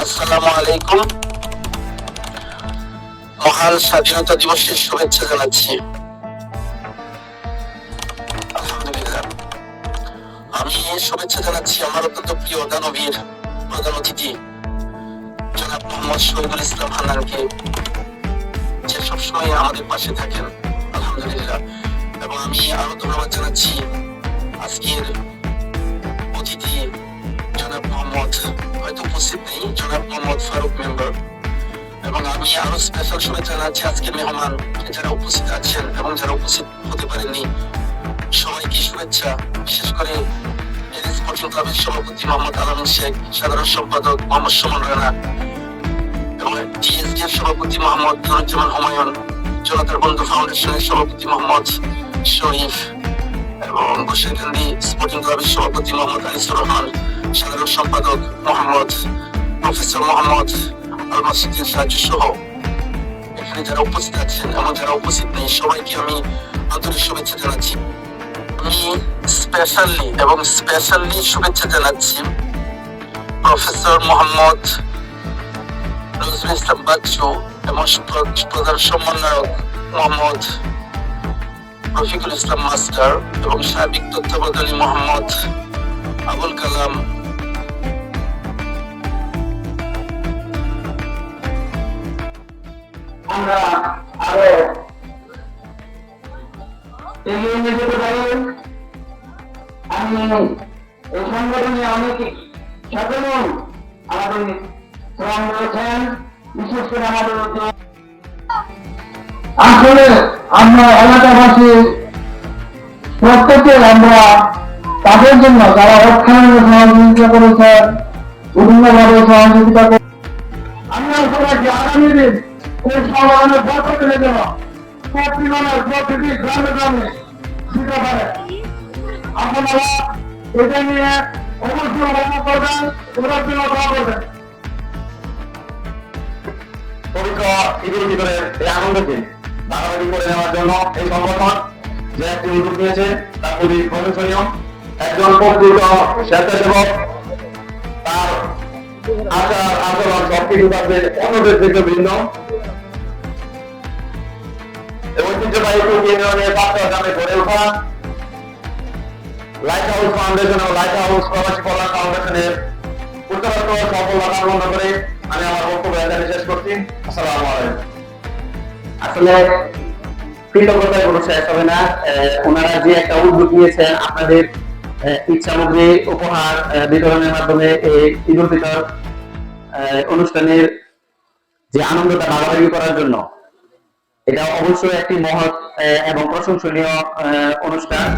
আসসালামু আলাইকুম। মহান স্বাধীনতা দিবসের শুভেচ্ছা জানাচ্ছি। আমি শুভেচ্ছা জানাচ্ছি আমার অত্যন্ত প্রিয় দানবীর, প্রধান অতিথি, জনাব মোহাম্মদ শহীদুল ইসলাম হান্নানকে, যে সবসময় আমাদের পাশে থাকেন, আলহামদুলিল্লাহ। এবং আমি আরও ধন্যবাদ জানাচ্ছি আজকের অতিথি, জনাব মোহাম্মদ হয়তো উপস্থিত জনাব মোহাম্মদ ফারুক মেম্বার। এবং আমি আরও স্পেশাল শুভেচ্ছা জানাচ্ছি আজকের মেহমান যারা উপস্থিত আছেন এবং যারা উপস্থিত হতে পারেননি, সবাইকে শুভেচ্ছা। বিশেষ করে স্পোর্টিং ক্লাবের সভাপতি মোহাম্মদ আলম শেখ, সাধারণ সম্পাদক মোহাম্মদ সুমন রানা এবং টিএসডি এর সভাপতি মোহাম্মদ নুরুজ্জামান হুমায়ুন জনতার বন্ধু ফাউন্ডেশনের সভাপতি মোহাম্মদ শরীফ এবং গোসাইকান্দি স্পোর্টিং ক্লাবের সভাপতি মোহাম্মদ আনিসুর রহমান সাধারণ সম্পাদক মোহাম্মদ প্রফেসর মোহাম্মদ আল সাহায্য সহ এখানে যারা উপস্থিত আছেন এবং যারা উপস্থিত নেই, সবাইকে আমি আন্তরিক শুভেচ্ছা জানাচ্ছি। আমি স্পেশালি এবং স্পেশালি শুভেচ্ছা জানাচ্ছি প্রফেসর মোহাম্মদ নজরুল ইসলাম বাচ্চু এবং প্রধান সমন্বয়ক মোহাম্মদ রফিকুল ইসলাম মাস্টার এবং সাবেক তত্ত্বাবধানী মোহাম্মদ আবুল কালাম আমরা আরও এগিয়ে নিয়ে যেতে পারি। আমি এই সংগঠনে অনেক সাধারণ আমাদের শ্রম রয়েছেন, বিশেষ করে আমাদের আসলে আমরা এলাকাবাসী প্রত্যেকে আমরা তাদের জন্য যারা অর্থায়নে সহযোগিতা করেছেন, বিভিন্নভাবে সহযোগিতা করে আমরা আগামী দিন এই সমাধানের পথ তুলে দেব প্রতিমানের প্রতিটি গ্রামে গ্রামে দিতে পারে। আপনারা এটা নিয়ে অবশ্যই অবগত করবেন ওদের জন্য দোয়া করবেন। পবিত্র ঈদের ভিতরে এই আনন্দকে ভাগাভাগি করে নেওয়ার জন্য এই সংগঠন যে একটি উদ্যোগ নিয়েছে তা খুবই প্রশংসনীয়। একজন প্রকৃত স্বেচ্ছাসেবক, তার আচার আচরণ সবকিছু তাদের অন্যদের থেকে ভিন্ন। ঐতিহ্যবাহী কুকি ইউনিয়নের পাঁচটা গ্রামে গড়ে ওঠা। লাইট হাউস ফাউন্ডেশন ও লাইট হাউস প্রবাসী কল্যাণ ফাউন্ডেশনের কামনা করে আমি আমার বক্তব্য এখানে শেষ করছি। আসলে কৃতজ্ঞতায় কোনো শেষ হবে না। ওনারা যে একটা উদ্যোগ নিয়েছেন আপনাদের ঈদ উপহার বিতরণের মাধ্যমে এই ঈদ উল ফিতর অনুষ্ঠানের যে আনন্দটা ভাগাভাগি করার জন্য এটা অবশ্যই একটি মহৎ এবং প্রশংসনীয় অনুষ্ঠান।